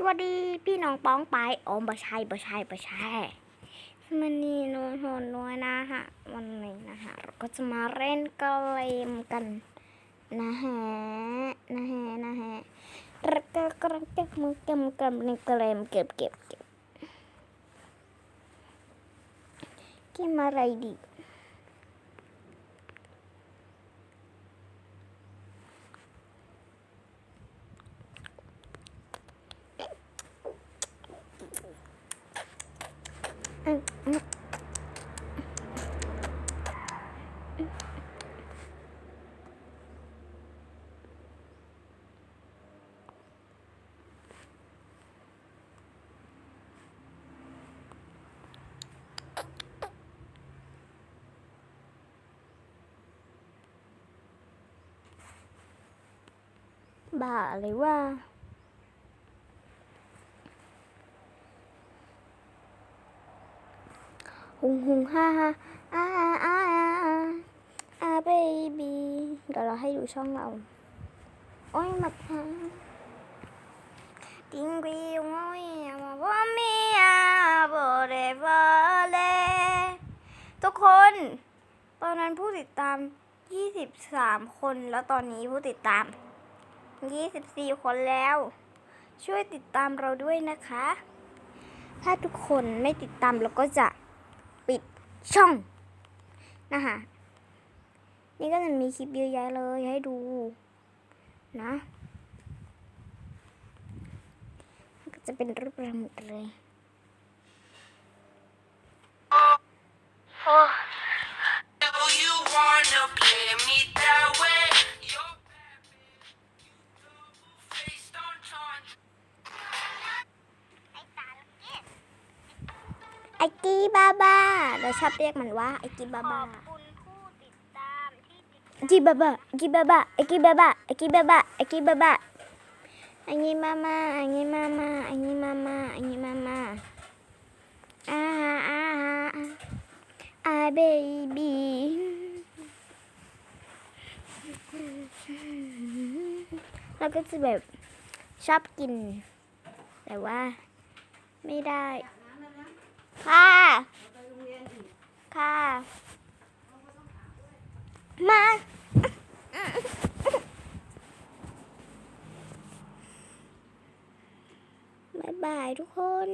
สวัสดีพี่น้องป้องไปอ๋อบะชัยบะชัยบะชัยมันนี่นนหนน้อยนะฮะ วันนี้นะฮะเราก็จะมาเล่นเกมกันนะฮะนะฮะนะฮะรักกกรักกมือเกมเกมในเกมเก็บเก็บเก็บเกมอะไรดี บ้าอะไรว่า หุงหุงฮ่าฮ่าอาอาอาอาอาเบบีเดี๋ยวเราให้ดูช่องเรา โอ้ยมาทางติงกีโอ้ยมาบ่มีอาบ่ได้บ่เลทุกคน ตอนนั้นผู้ติดตาม 23 คนแล้วตอนนี้ผู้ติดตาม 24 คนแล้ว ช่วยติดตามเราด้วยนะคะ ถ้าทุกคนไม่ติดตามเราก็จะ ปิดช่องนะคะนี่ก็จะมีคลิปเยอะแยะเลยให้ดูนะ ก็จะเป็นรูปรำหมเลย ไอกีบาบาเราชอบเรียกมันว่าไอกีบาบ้าไอกีบาบาไอกีบาบาไอกีบาบาไอกีบาบาไอกีบาบาอันนี้มามาอันนี้มามาอันนี้มามาอันนี้มามาอ่าอ่าอ่าอ่าเบบีเราก็จะแบบชอบกิน แต่ว่าไม่ได้ ค่ะ ค่ะ มาบายบายทุกคน